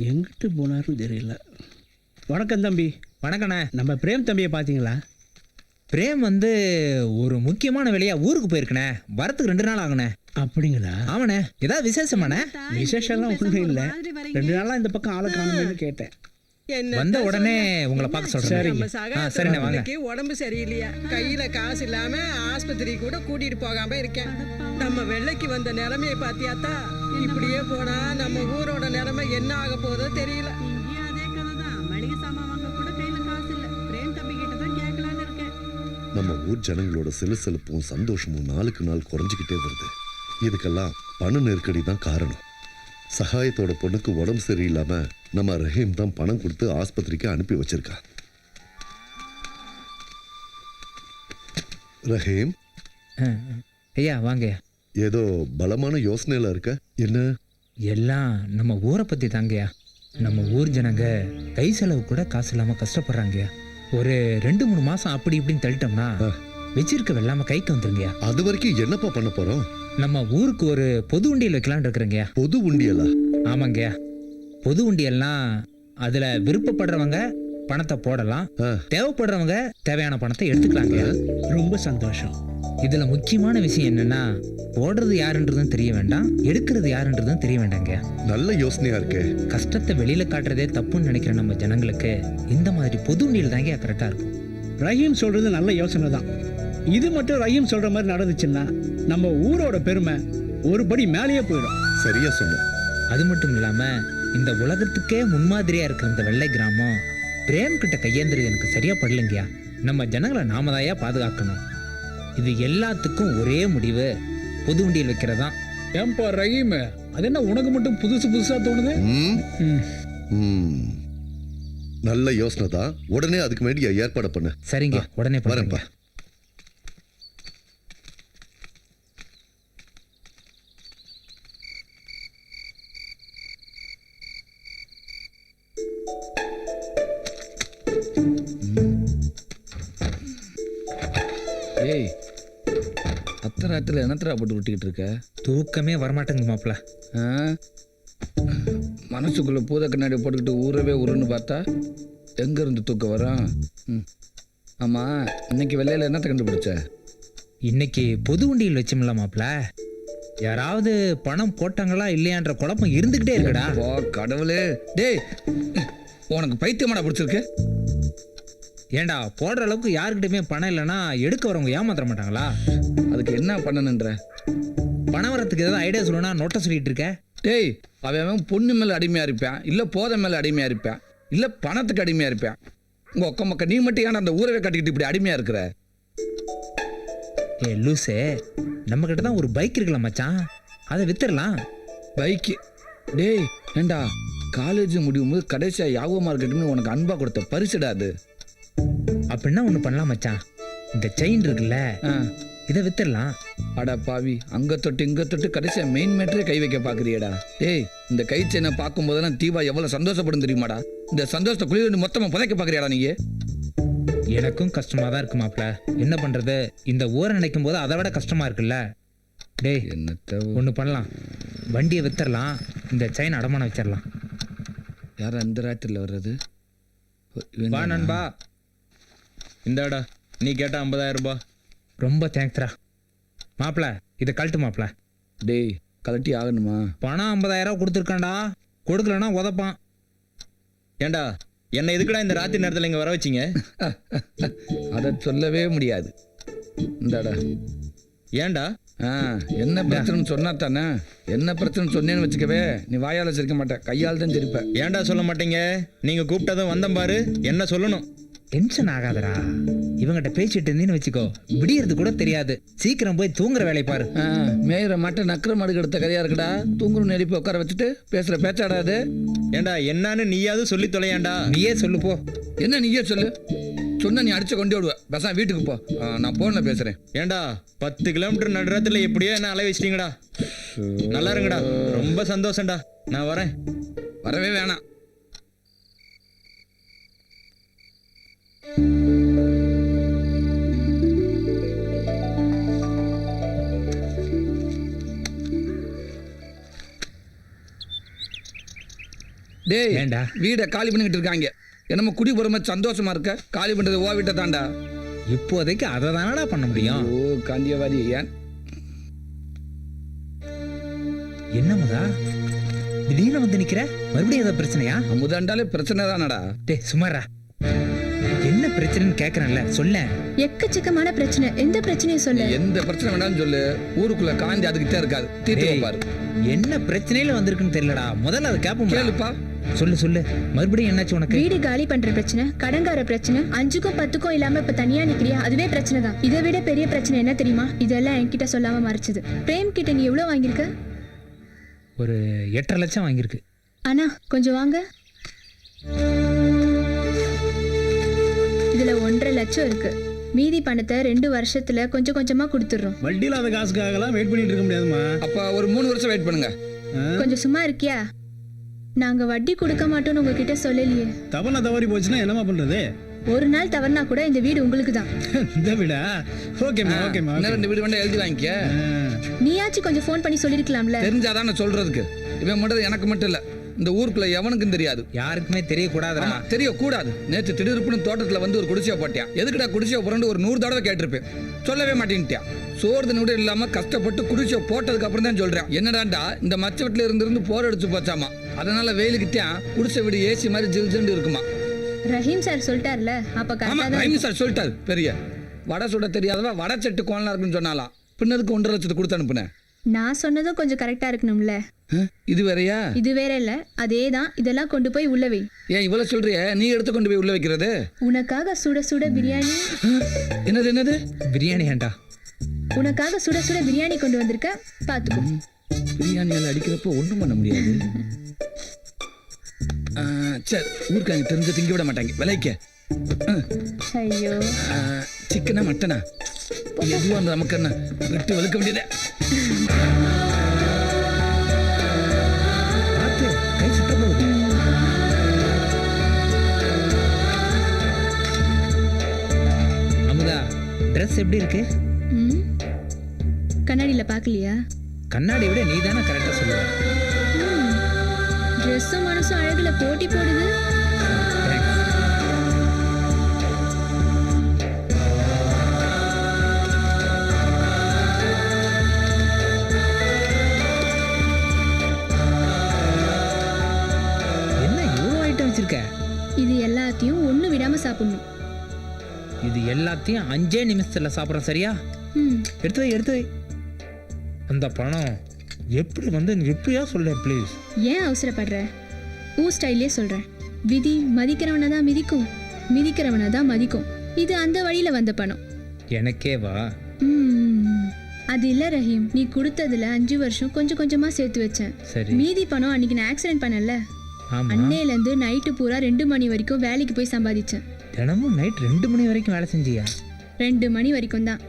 எங்கிட்டு போனாருன்னு தெரியல. வணக்கம் தம்பி. வணக்கண்ணே. நம்ம பிரேம் தம்பியை பார்த்தீங்களா? பிரேம் வந்து ஒரு முக்கியமான வேலையா ஊருக்கு போயிருக்கண்ணே. வரத்துக்கு ரெண்டு நாள் ஆகுண்ணே. அப்படிங்களா? ஆமாண்ணே. ஏதாவது விசேஷமாண்ணே? விசேஷம்லாம் ஒன்றும் இல்லை. ரெண்டு நாளாக இந்த பக்கம் ஆளை காணுமேனு கேட்டேன். வந்த உடனே உங்களை பார்க்க சொல்றேன். சரிண்ணே வாங்க. உடம்பு சரியில்லையா? கையில காசு இல்லாம ஆஸ்பத்திரி கூட கூட்டிட்டு போகாம இருக்கேன். நம்ம வெள்ளைக்கு வந்த நிலைமையை பாத்தியாத்தா இப்படியே போனா நம்ம ஊரோட நிலைமை என்ன ஆக போதோ தெரியல. இங்கேயும் அதே கதை தான் மளிகை சாமான் வாங்க கூட கையில காசு இல்ல. பிரேம் தம்பி கிட்ட தான் கேட்கலான்னு இருக்கேன். நம்ம ஊர் ஜனங்களோட சிலுசிலுப்பும் சந்தோஷமும் நாளுக்கு நாள் குறைஞ்சிக்கிட்டே வருது. இதுக்கெல்லாம் பண நெருக்கடி தான் காரணம். சகாயத்தோட பொண்ணுக்கு உடம்பு சரியில்லாம நம்ம ரஹீம் தான் பணம் கொடுத்து ஆஸ்பத்திரிக்கு அனுப்பி வச்சிருக்கா. ரஹீம். ஐயா வாங்கய்யா. ஏதோ பலமான யோசனையில இருக்க? என்ன? எல்லாம் நம்ம ஊரை பத்தி தாங்கய்யா. நம்ம ஊர் ஜனங்க கை செலவு கூட காசு இல்லாம கஷ்டப்படுறாங்கய்யா. ஒரு ரெண்டு மூணு மாசம் அப்படி இப்படின்னு தள்ளிட்டோம்னா வச்சிருக்க வெள்ளாம கைக்கு வந்துருங்கய்யா. அது வரைக்கும் என்னப்பா பண்ண போறோம்? நம்ம ஊருக்கு ஒரு பொது உண்டியல் வைக்கலாம்னு இருக்கிறேங்கய்யா. பொது உண்டியலா? ஆமாங்கய்யா. பொது உண்டியல்னா அதுல விருப்பப்படுறவங்க பணத்தை போடலாம். தேவைப்படுறவங்க தேவையான பணத்தை எடுத்துக்கலாங்க ரொம்ப சந்தோஷம். இதுல முக்கியமான விஷயம் என்னன்னா போடுறது யாருன்றதும் தெரிய வேண்டாம் எடுக்கிறது யாருன்றதும் தெரிய வேண்டாங்க நல்ல யோசனையா இருக்கே. கஷ்டத்தை வெளியில காட்டுறதே தப்புன்னு நினைக்கிற நம்ம ஜனங்களுக்கு இந்த மாதிரி பொது உண்டியல் தாங்க கரெக்டா இருக்கும். ரஹீம் சொல்கிறது நல்ல யோசனை தான். இது மட்டும் ரஹீம் சொல்கிற மாதிரி நடந்துச்சுன்னா நம்ம ஊரோட பெருமை ஒரு படி மேலேயே போயிடும். சரியா சொன்ன அது மட்டும் இல்லாம இந்த உலகத்துக்கே முன்மாதிரியா இருக்கிற இந்த வெள்ளை கிராமம் பிரேம் கிட்ட கையேந்திரது எனக்கு சரியா படலைங்கயா நம்ம ஜனங்களை நாம தாயா பாதுகாக்கணும். இது எல்லாத்துக்கும் ஒரே முடிவு. பொது உண்டியல் வைக்கிறதான் ஏன்பா ரஹீம்? அது என்ன உனக்கு மட்டும் புதுசு புதுசா தோணுது? ம்? ம். ம். நல்ல யோசனை தான் உடனே அதுக்கு வேண்டிய ஏற்பாடு பண்ணு. சரிங்க. உடனே வரேன்ப்பா என்னத்தரா போட்டு விட்டுக்கிட்டு இருக்க? தூக்கமே வரமாட்டேங்க மாப்பிள. ஆ? மனசுக்குள்ள பூத கண்ணாடி போட்டுக்கிட்டு ஊறவே உருன்னு பார்த்தா எங்க இருந்து தூக்கம் வரும்? ம். ஆமா இன்னைக்கு வெள்ளையில என்னத்தை கண்டுபிடிச்ச? இன்னைக்கு பொது உண்டியல் வச்சோம்ல மாப்பிள. யாராவது பணம் போட்டாங்களா இல்லையான்ற குழப்பம் இருந்துகிட்டே இருக்குடா. ஓ கடவுளே. டேய் உனக்கு பைத்தியமாடா பிடிச்சிருக்கு. ஏன்டா போடுற அளவுக்கு யாருக்கிட்டயுமே பணம் இல்லைன்னா எடுக்க வரவங்க ஏமாத்திர மாட்டாங்களா? அதுக்கு என்ன பண்ணணுன்ற? பணம் வரத்துக்கு ஏதாவது ஐடியா சொல்லணும்னா நோட்டை சொல்லிட்டு இருக்க. டேய் அவன் அவன் பொண்ணு மேல அடிமையா இருப்பான். இல்ல போதை மேல அடிமையா இருப்பான். இல்ல பணத்துக்கு அடிமையா இருப்பான். உங்க ஒக்க மக்க நீ மட்டும் ஏன்னா அந்த ஊரவே கட்டிக்கிட்டு இப்படி அடிமையா இருக்கிற? ஏ லூசே. நம்ம கிட்ட தான் ஒரு பைக் இருக்குல்ல மச்சான். அதை வித்துடலாம். பைக்கு. டேய் ஏண்டா காலேஜ் முடியும் போது கடைசியா யாபகமா இருக்கட்டும்னு உனக்கு அன்பா கொடுத்த பரிசுடா அது. அப்படின்னா ஒன்று பண்ணலாம் மச்சான். இந்த செயின் இருக்குல்ல இதை வித்துடலாம். அட பாவி அங்க தொட்டு இங்க தொட்டு கடைசியா மெயின் மேட்டரே கை வைக்க பாக்குறியடா. டேய் இந்த கை செயினை பார்க்கும் போதெல்லாம் தீபா எவ்வளவு சந்தோஷப்படும் தெரியுமாடா? இந்த சந்தோஷத்தை குளிர் மொத்தமா புதைக்க பாக்குறியாடா நீங்க எனக்கும் கஷ்டமா தான் இருக்கு மாப்ள என்ன பண்றது? இந்த ஊரை நினைக்கும் போது அதை விட கஷ்டமா இருக்குல்ல. டேய் என்னத்த ஒன்று பண்ணலாம். வண்டியை வித்துடலாம். இந்த செயின் அடமானம் வச்சிடலாம். யார் அந்த ராத்திரில வர்றது? வா? நண்பா. இந்தாடா நீ கேட்ட ஐம்பதாயிரம் ரூபாய் ரொம்ப தேங்க்ஸ்ரா. மாப்ள இதை கழட்டு மாப்ள. டேய் கலட்டி ஆகணுமா? பணம் ஐம்பதாயிரம் கொடுத்துருக்கான்டா. கொடுக்கலன்னா உதப்பான். ஏண்டா என்னை எதுக்குடா இந்த ராத்திரி நேரத்தில் இங்கே வர வச்சிங்க? அதை சொல்லவே முடியாது. இந்தாடா. ஏன்டா ஆ என்ன பிரச்சனைன்னு சொன்னா தானே? என்ன பிரச்சனை சொன்னேன்னு வச்சுக்கவே நீ வாயால சிரிக்க மாட்ட. கையால் தான் சிரிப்ப. ஏன்டா சொல்ல மாட்டீங்க? நீங்கள் கூப்பிட்டதும் வந்தேன் பாரு. என்ன சொல்லணும்? டென்ஷன் ஆகாதடா. இவங்கிட்ட பேசிட்டு இருந்தீன்னு வச்சுக்கோ. விடியறது கூட தெரியாது. சீக்கிரம் போய் தூங்குற வேலையை பாரு. மேயிற மாட்டை நக்கிற மாடு எடுத்த கதையா இருக்குடா. தூங்குற நெருப்பி உட்கார வச்சுட்டு பேசுற பேச்சாடா அது? ஏன்டா என்னன்னு நீயாவது சொல்லி தொலையாண்டா? நீயே சொல்லு போ. என்ன நீயே சொல்லு? சொன்னா நீ அடிச்சு கொண்டு விடுவ பேசாம வீட்டுக்கு போ. நான் போன்ல பேசுறேன். ஏன்டா பத்து கிலோமீட்டர் நடுறத்துல எப்படியோ என்ன அலை வச்சிட்டீங்கடா. நல்லா இருங்கடா. ரொம்ப சந்தோஷம்டா. நான் வரேன். வரவே வேணாம். டேய் ஏன்டா? வீடை காலி பண்ணிக்கிட்டு இருக்காங்க. என்னமோ குடி போற மாதிரி சந்தோஷமா இருக்க? காலி பண்றது ஓ வீட்டை தாண்டா இப்போதைக்கு அதை தானடா பண்ண முடியும்? ஓ காந்தியவாதி ஏன் என்ன முதா? திடீர்னு வந்து நிக்கிற? மறுபடியும் ஏதாவது பிரச்சனையா? அமுதாண்டாலே பிரச்சனை தானடா. டேய் சுமாரா பிரச்சனைன்னு கேக்குறேன்ல சொல்ல எக்கச்சக்கமான பிரச்சனை. எந்த பிரச்சனையும் சொல்லு. எந்த பிரச்சனை வேணாலும் சொல்லு. ஊருக்குள்ள காந்தி அதுக்கிட்டே இருக்காது தீர்த்து வைப்பாரு. என்ன பிரச்சனையில வந்திருக்குன்னு தெரியலடா. முதல்ல அதை கேப்போம் கேளுப்பா. சொல்லு சொல்லு. மறுபடியும் என்னாச்சு உனக்கு? வீடு காலி பண்ற பிரச்சனை கடங்கார பிரச்சனை அஞ்சுக்கும் பத்துக்கும் இல்லாம இப்ப தனியா நிக்கிறியா? அதுவே பிரச்சனை தான். இதை விட பெரிய பிரச்சனை என்ன தெரியுமா? இதெல்லாம் என்கிட்ட சொல்லாம மறைச்சது. பிரேம் கிட்ட நீ எவ்வளவு வாங்கியிருக்க? ஒரு எட்டரை லட்சம் வாங்கியிருக்கு. அண்ணா கொஞ்சம் வாங்க. இதுல ஒன்றரை லட்சம் இருக்கு. மீதி பணத்தை ரெண்டு வருஷத்துல கொஞ்சம் கொஞ்சமா கொடுத்துடுறோம். வட்டி இல்லாத காசுக்காகலாம் வெயிட் பண்ணிட்டு இருக்க முடியாதுமா அப்ப ஒரு மூணு வருஷம் வெயிட் பண்ணுங்க. கொஞ்சம் சும்மா இருக்கியா? நாங்க வட்டி கொடுக்க மாட்டோம்னு உங்ககிட்ட சொல்லலையே. தவணை தவறி போச்சுன்னா என்னமா பண்றது? ஒரு நாள் தவறுனா கூட இந்த வீடு உங்களுக்கு தான். இந்த விட? ஓகேம்மா ஓகேம்மா இன்னும் ரெண்டு வீடு வேண்டாம் எழுதி வாங்கிக்க. நீயாச்சும் கொஞ்சம் ஃபோன் பண்ணி சொல்லிருக்கலாம்ல. தெரிஞ்சாதான் நான் சொல்றதுக்கு. இவன் மட்டும் எனக்கு மட்டும் இல்ல. இந்த ஊருக்குள்ள எவனுக்கும் தெரியாது. யாருக்குமே தெரியக்கூடாதுடா. தெரியக்கூடாது. நேற்று திடீர்னு தோட்டத்துல வந்து ஒரு குடிசையை போட்டியான் எதுக்குடா குடிசையை புரண்டு ஒரு நூறு தடவை கேட்டிருப்பேன். சொல்லவே மாட்டேன்ட்டியா சோறு நூடு இல்லாம கஷ்டப்பட்டு குடிசையை போட்டதுக்கு அப்புறம் தான் சொல்றேன். என்னடாண்டா இந்த மச்ச வீட்டுல இருந்து இருந்து போர் அடிச்சு போச்சாமா? அதனால வெயிலுக்கிட்டான் குடிசை வீடு ஏசி மாதிரி ஜில் ஜில்னு இருக்குமா? ரஹீம் சார் சொல்லிட்டார்ல அப்ப ரைமி சார் சொல்லிட்டாரு பெரிய. வடை சுட தெரியாதவ வடை செட்டு கோணலா இருக்குன்னு சொன்னாலாம். பின்னதுக்கு ஒன்றரை லட்சத்தை கொடுத்து அனுப்புனேன். நான் சொன்னதும் கொஞ்சம் கரெக்டா இருக்கணும்ல. இது வேறயா? இது வேற இல்ல. அதே தான் இதெல்லாம் கொண்டு போய் உள்ள வை. ஏன் இவ்வளவு சொல்றிய? நீ எடுத்து கொண்டு போய் உள்ள வைக்கிறது? உனக்காக சுட சுட பிரியாணி. என்னது என்னது? பிரியாணி ஏன்டா உனக்காக சுட சுட பிரியாணி கொண்டு வந்திருக்க? பாத்துக்கோ. பிரியாணியால் அடிக்கிறப்போ ஒன்றும் பண்ண முடியாது. ஆ, சரி ஊருக்காங்க தெரிஞ்சு திங்க விட மாட்டாங்க. விலைக்க. ஐயோ. சிக்கனா மட்டனா? எதுவாக இருந்தால் நமக்கு என்ன விட்டு வெளுக்க வேண்டியதே. பார்த்து கை சுத்த போகுது அமுதா ட்ரெஸ் எப்படி இருக்கு? ம். கண்ணாடியில பாக்கலையா கண்ணாடி விட நீ தானே கரெக்டாக சொல்லுவ. ட்ரெஸ்ஸும் மனசும் அழகுல போட்டி போடுது. சாப்பிடணும். இது எல்லாத்தையும் அஞ்சே நிமிஷத்துல சாப்பிட்றோம் சரியா? எடுத்து வை எடுத்து வை. அந்த பணம் எப்படி வந்து எப்படியா சொல்ல ப்ளீஸ் ஏன் அவசரப்படுற? ஊ ஸ்டைலே சொல்றேன் விதி மதிக்கிறவனை தான் மிதிக்கும் மிதிக்கிறவனை தான் மதிக்கும். இது அந்த வழியில வந்த பணம். எனக்கே வா. ம், அது இல்ல ரஹீம் நீ கொடுத்ததுல அஞ்சு வருஷம் கொஞ்சம் கொஞ்சமா சேர்த்து வச்சேன். சரி. மீதி பணம் அன்னைக்கு நான் ஆக்சிடென்ட் பண்ணல அன்னையில இருந்து நைட்டு பூரா ரெண்டு மணி வரைக்கும் வேலைக்கு போய் சம்பாதிச்சேன். தினமும் நைட் ரெண்டு மணி வரைக்கும் வேலை செஞ்சியா? ரெண்டு மணி வரைக்கும் தான்.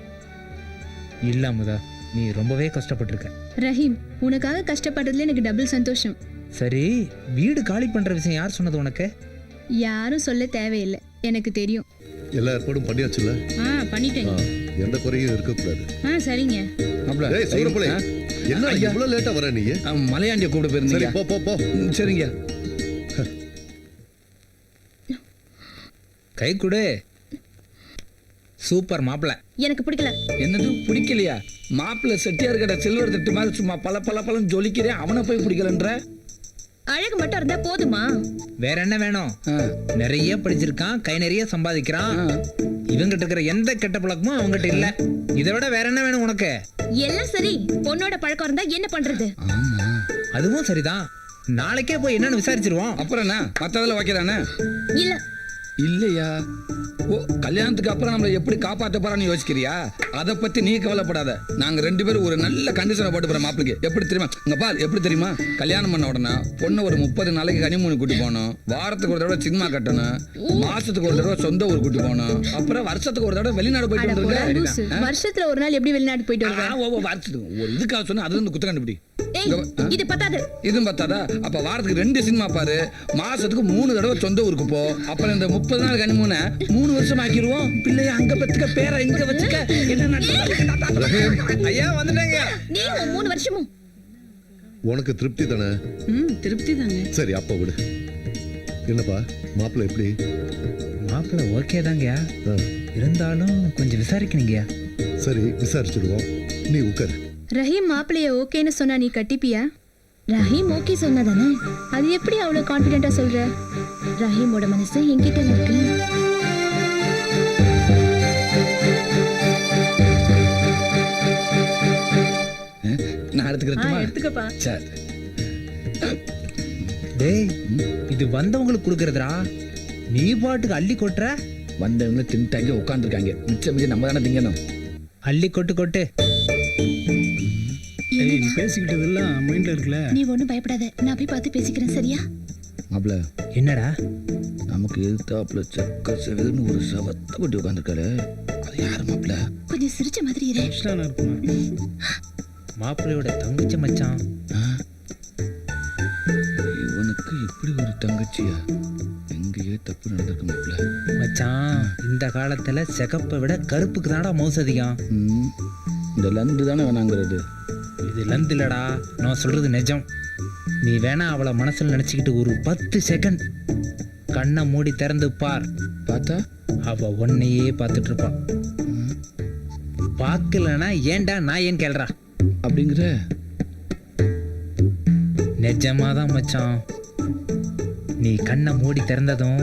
இல்ல அமுதா நீ ரொம்பவே கஷ்டப்பட்டிருக்க. ரஹீம் உனக்காக கஷ்டப்படுறதுல எனக்கு டபுள் சந்தோஷம். சரி வீடு காலி பண்ற விஷயம் யார் சொன்னது உனக்கு? யாரும் சொல்ல தேவையில்லை. எனக்கு தெரியும். எல்லா ஏற்பாடும் பண்ணியாச்சுல்ல? ஆ பண்ணிட்டேங்க ஆ, எந்த குறையும் இருக்கக்கூடாது ஆ சரிங்க. ஏய் சூரப்பிள்ளை? என்ன ஐயா. இவ்வளவு லேட்டா வர நீ? மலையாண்டிய கூப்பிட சரி போயிருந்தீங்க போ போ போ. ம், சரிங்க கை கொடு. சூப்பர் மாப்பிள. எனக்கு பிடிக்கல. என்னது பிடிக்கலையா? மாப்பிள்ளை செட்டியார் கடை சில்வர் தட்டு மாதிரி சும்மா பல பல பழம் ஜொலிக்கிறேன் அவனை போய் பிடிக்கலன்ற? அழகு மட்டும் இருந்தா போதுமா? வேற என்ன வேணும்? நிறைய படிச்சிருக்கான் கை நிறைய சம்பாதிக்கிறான். இவங்கிட்ட இருக்கிற எந்த கெட்ட பழக்கமும் அவங்ககிட்ட இல்ல. இதை விட வேற என்ன வேணும் உனக்கு? எல்லாம் சரி. பொண்ணோட பழக்கம் இருந்தா என்ன பண்றது? ஆமா. அதுவும் சரிதான். நாளைக்கே போய் என்னன்னு விசாரிச்சிருவோம். அப்புறம் என்ன? மற்றதில் வைக்கிறானே இல்ல. இல்லையா? ஓ கல்யாணத்துக்கு அப்புறம் நம்மளை எப்படி காப்பாற்ற போறான்னு யோசிக்கிறியா? அதை பத்தி நீ கவலைப்படாத. நாங்க ரெண்டு பேரும் ஒரு நல்ல கண்டிஷனை போட்டு போறோம் மாப்பிளைக்கு எப்படி தெரியுமா? இங்க பார் எப்படி தெரியுமா? கல்யாணம் பண்ண உடனே பொண்ணு ஒரு முப்பது நாளைக்கு கனிமூணு கூட்டி போகணும். வாரத்துக்கு ஒரு தடவை சினிமா கட்டணும். மாசத்துக்கு ஒரு தடவை சொந்த ஊர் கூட்டி போகணும். அப்புறம் வருஷத்துக்கு ஒரு தடவை வெளிநாடு போயிட்டு வருஷத்துல ஒரு நாள் எப்படி வெளிநாட்டு போயிட்டு ஓ, வருஷத்துக்கு. ஒரு இதுக்காக சொன்னா அது வந்து குத்த கண்டுபிடி. இது பத்தாது. இதுவும் பார்த்தாதா அப்ப வாரத்துக்கு ரெண்டு சினிமா பாரு. மாசத்துக்கு மூணு தடவை சொந்த ஊருக்கு போ. அப்புறம் இந்த முப்பது நாள் கனிமூனை மூணு வருஷம் ஆக்கிடுவோம். பிள்ளைய அங்க பத்துக்க பேரை இங்க வச்சுக்க. என்ன? ஐயா வந்துட்டாங்க. நீ உன் மூணு வருஷமும். உனக்கு திருப்தி தானே? ம் திருப்தி தாங்க சரி அப்ப விடு. என்னப்பா மாப்பிள்ளை எப்படி? மாப்பிள்ளை ஓகே தாங்கய்யா. ஆ, இருந்தாலும் கொஞ்சம் விசாரிக்கணுங்கய்யா. சரி விசாரிச்சிடுவோம். நீ உட்காரு. ரஹீம் மாப்பிளைய ஓகேன்னு சொன்னா நீ கட்டிப்பியா? ரஹீம் ஓகே சொன்னதானே? அது எப்படி அவ்வளவு கான்பிடென்ட்டா சொல்ற? ரஹீமோட மனசு என்கிட்ட இருக்கு. நான் எடுத்துக்கிறேன் எடுத்துக்கப்பா. சரி. டேய் இது வந்தவங்களுக்கு கொடுக்கறதுடா. நீ பாட்டுக்கு அள்ளி கொட்டுற? வந்தவங்க தின்ட்டாங்க உட்காந்துருக்காங்க மிச்சம் மிச்சம் நம்ம தானே திங்கணும். அள்ளி கொட்டு கொட்டு. ஏய் நீ பேசிக்கிட்டதெல்லாம் மைண்ட்ல இருக்குல்ல? நீ ஒண்ணும் பயப்படாத. நான் போய் பார்த்து பேசிக்கிறேன் சரியா? மாப்பிள்ள என்னடா? நமக்கு எதிர்த்தாப்புல செக்க செவதுன்னு ஒரு சவத்தை கொட்டி உட்காந்துருக்காரு அது யாரு மாப்பிள்ள கொஞ்சம் சிரிச்ச மாதிரி இரு. இஷ்டானா இருக்குமா? மாப்பிள்ளையோட தங்கச்சி மச்சான். இவனுக்கு இப்படி ஒரு தங்கச்சியா? எங்கேயே தப்பு நடந்திருக்கு மாப்பிள்ள மச்சான் இந்த காலத்துல சிகப்பை விட கருப்புக்கு தான்டா மவுஸ் அதிகம். ம், இந்த லந்து தானே வேணாங்கிறது. இது லந்து இல்லடா. நான் சொல்றது நிஜம். நீ வேணா அவளை மனசுல நினைச்சுக்கிட்டு ஒரு பத்து செகண்ட் கண்ணை மூடி திறந்து பார். பார்த்தா அவ உன்னையே பார்த்துட்டு இருப்பான் பார்க்கலனா ஏன்டா நான் ஏன் கேள்றா? அப்படிங்கிற? நிஜமாதான் மச்சான். நீ கண்ணை மூடி திறந்ததும்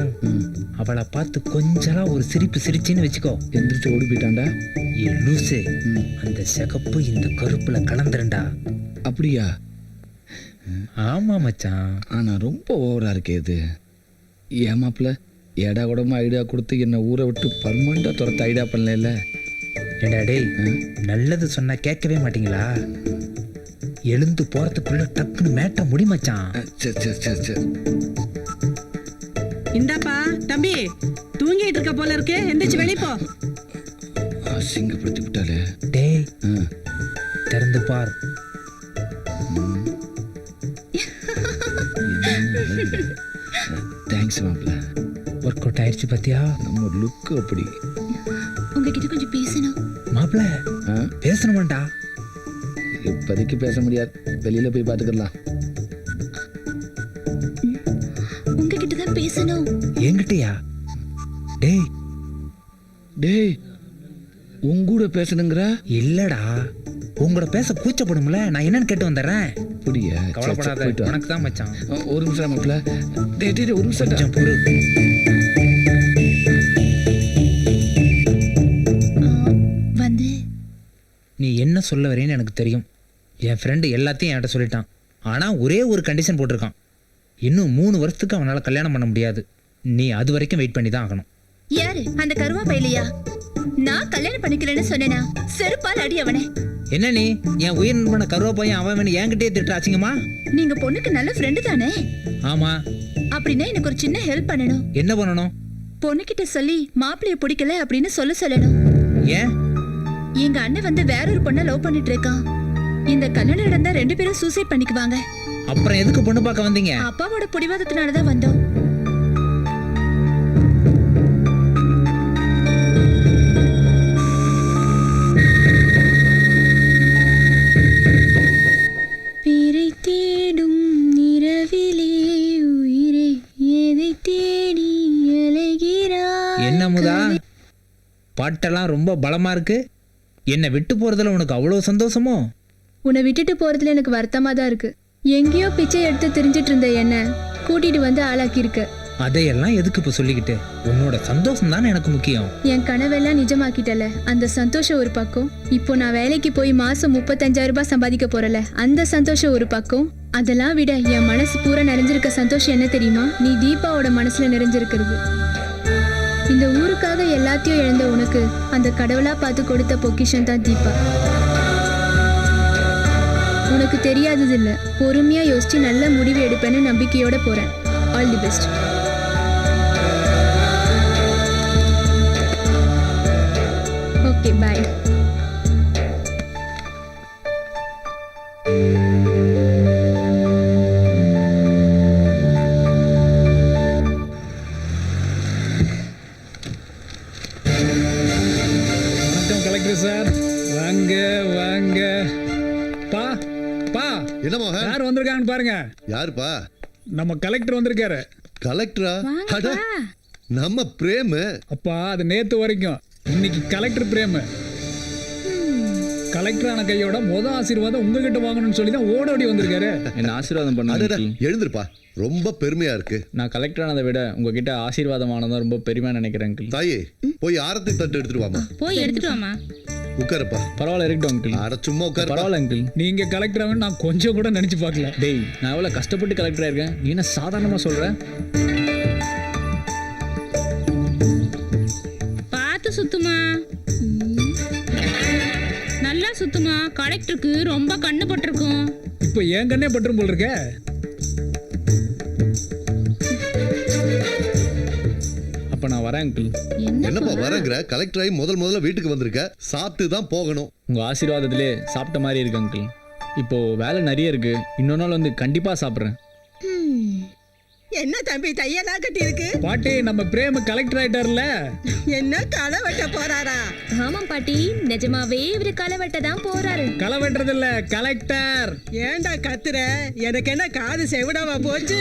அவளை பார்த்து கொஞ்சலா ஒரு சிரிப்பு சிரிச்சின்னு வச்சுக்கோ. எந்திரிச்சு ஓடி போயிட்டான்டா. ஏ லூசு அந்த சிகப்பு இந்த கருப்புல கலந்துருண்டா. அப்படியா? ஆமா மச்சான். ஆனா ரொம்ப ஓவரா இருக்கே இது. மாப்பிள்ள ஏடா கூடமா ஐடியா கொடுத்து என்னை ஊரை விட்டு பர்மனண்டா துரத்த ஐடியா பண்ணல ஏண்டா டேய் நல்லது சொன்னா கேட்கவே மாட்டீங்களா? எழுந்து போறதுக்குள்ள டக்குன்னு மேட்ட முடி மச்சான். சரி சரி சரி சரி இந்தாப்பா தம்பி தூங்கிட்டு இருக்க போல இருக்கு. எந்திரிச்சு வெளிய போ. அசிங்கப்படுத்தி விட்டாலே டேய் திறந்து பார். தேங்க்ஸ் மாப்பிள்ள. ஒர்க் அவுட் ஆயிடுச்சு பாத்தியா? நம்ம லுக்கு அப்படி. உங்ககிட்ட கொஞ்சம் பேசணும். மாப்பிள ஆ, பேசணுமாண்டா? இப்போதைக்கு பேச முடியாது. வெளியில போய் பார்த்துக்கலாம் பேசணும். என்கிட்டயா? டேய். டேய். உங்கூட பேசணுங்கிற? இல்லடா. உங்களோட பேச கூச்சப்படும்ல நான் என்னன்னு கேட்டு வந்துடுறேன். சரி, கவலைப்படாத. உனக்கு தான் மச்சான். ஒரு நிமிஷம் மாப்பிள்ள. டேய் டேய், ஒரு நிமிஷம் கொஞ்சம் பொறு. வந்து. நீ என்ன சொல்ல வரேன்னு எனக்கு தெரியும். என் ஃப்ரெண்டு எல்லாத்தையும் என்கிட்ட சொல்லிட்டான். ஆனால் ஒரே ஒரு கண்டிஷன் போட்டிருக்கான். இன்னும் மூணு வருஷத்துக்கு அவனால் கல்யாணம் பண்ண முடியாது. நீ அது வரைக்கும் வெயிட் பண்ணி தான் ஆகணும். யாரு? அந்த கருவா பையிலையா? நான் கல்யாணம் பண்ணிக்கிறேன்னு சொன்னேனா? செருப்பால் அடி அவனே. என்ன நீ? என் உயிர் நண்பனை கருவா பையன் அவன் வேணும் என்கிட்டயே திட்டுற அசிங்கமா? நீங்க பொண்ணுக்கு நல்ல ஃப்ரெண்டு தானே? ஆமாம் அப்படின்னா எனக்கு ஒரு சின்ன ஹெல்ப் பண்ணணும். என்ன பண்ணணும்? பொண்ணுகிட்ட சொல்லி மாப்பிளைய பிடிக்கல அப்படின்னு சொல்ல சொல்லணும். ஏன்? எங்க அண்ணன் வந்து வேற ஒரு பொண்ணை லவ் பண்ணிட்டு இருக்கான். இந்த கல்யாணம் நடந்தா ரெண்டு பேரும் சூசைட் பண்ணிக்குவாங்க. அப்புறம் எதுக்கு பொண்ணு பார்க்க வந்தீங்க? அப்பாவோட பிடிவாதத்தினால தான் வந்தோம் என்ன முதா? பாட்டெல்லாம் ரொம்ப பலமா இருக்கு. என்னை விட்டு போறதுல உனக்கு அவ்வளோ சந்தோஷமோ? உன்னை விட்டுட்டு போறதுல எனக்கு வருத்தமா தான் இருக்கு. எங்கேயோ பிச்சை எடுத்து தெரிஞ்சிட்டு இருந்த என்ன கூட்டிட்டு வந்து ஆளாக்கி இருக்க அதையெல்லாம் எதுக்கு இப்போ சொல்லிக்கிட்டு? உன்னோட சந்தோஷம் தானே எனக்கு முக்கியம். என் கனவெல்லாம் நிஜமாக்கிட்டல. அந்த சந்தோஷம் ஒரு பக்கம். இப்போ நான் வேலைக்கு போய் மாசம் முப்பத்தஞ்சாயிரம் ரூபாய் சம்பாதிக்க போறல அந்த சந்தோஷம் ஒரு பக்கம். அதெல்லாம் விட என் மனசு பூரா நிறைஞ்சிருக்க சந்தோஷம் என்ன தெரியுமா? நீ தீபாவோட மனசுல நிறைஞ்சிருக்கிறது. இந்த ஊருக்காக எல்லாத்தையும் இழந்த உனக்கு அந்த கடவுளா பார்த்து கொடுத்த பொக்கிஷம் தான் தீபா. உனக்கு தெரியாதது இல்ல பொறுமையா யோசிச்சு நல்ல முடிவு எடுப்பேன்னு நம்பிக்கையோட போறேன். All the best okay bye என்ன மோகன்? யார் வந்திருக்காங்கன்னு பாருங்க. யாருப்பா? நம்ம கலெக்டர் வந்திருக்காரு. கலெக்டரா அட நம்ம பிரேமு. அப்பா அது நேத்து வரைக்கும். இன்னைக்கு கலெக்டர் பிரேம். கலெக்டர் ஆன கையோட முத ஆசீர்வாதம் உங்ககிட்ட வாங்கணும்னு சொல்லி தான் ஓடோடி வந்திருக்காரு. என்ன ஆசீர்வாதம் பண்ணுங்க எழுந்திருப்பா. ரொம்ப பெருமையா இருக்கு. நான் கலெக்டர் ஆனதை விட உங்ககிட்ட ஆசீர்வாதம் ஆனதான் ரொம்ப பெருமையா நினைக்கிறேன் தாயே போய் ஆரத்தி தட்டு எடுத்துட்டு வாமா போய் எடுத்துட்டு வாமா உட்காருப்பா. பரவாயில்ல இருக்கட்டும் அங்கிள் அட சும்மா உட்காரு பரவாயில்ல அங்கிள் நீங்க கலெக்டர் ஆகணும் நான் கொஞ்சம் கூட நினைச்சு பார்க்கல. டேய். நான் எவ்வளவு கஷ்டப்பட்டு கலெக்டரா இருக்கேன் நீ என்ன சாதாரணமா சொல்ற? பார்த்து சுத்துமா. நல்லா சுத்துமா. கலெக்டருக்கு ரொம்ப கண்ணு பட்டிருக்கும். இப்போ என் கண்ணே பட்டுரும் போல் இருக்க. அப்ப நான் வரேன் அங்கிள் என்னப்பா வரங்கிற? கலெக்டர் ஆகி முதல் முதல்ல வீட்டுக்கு வந்திருக்க. சாப்பிட்டு தான் போகணும். உங்க ஆசீர்வாதத்திலே சாப்பிட்ட மாதிரி இருக்கு அங்கிள் இப்போ வேலை நிறைய இருக்கு. இன்னொரு நாள் வந்து கண்டிப்பா சாப்பிட்றேன். என்ன தம்பி தையெல்லாம் கட்டி இருக்கு பாட்டி நம்ம பிரேம் கலெக்டர் ஆயிட்டார்ல. என்ன களை வெட்ட போறாரா? ஆமாம் பாட்டி நிஜமாவே இவரு களை வெட்ட தான் போறாரு. களை வெட்டுறது இல்ல கலெக்டர் ஏன்டா கத்துற? எனக்கு என்ன காது செவிடாவா போச்சு?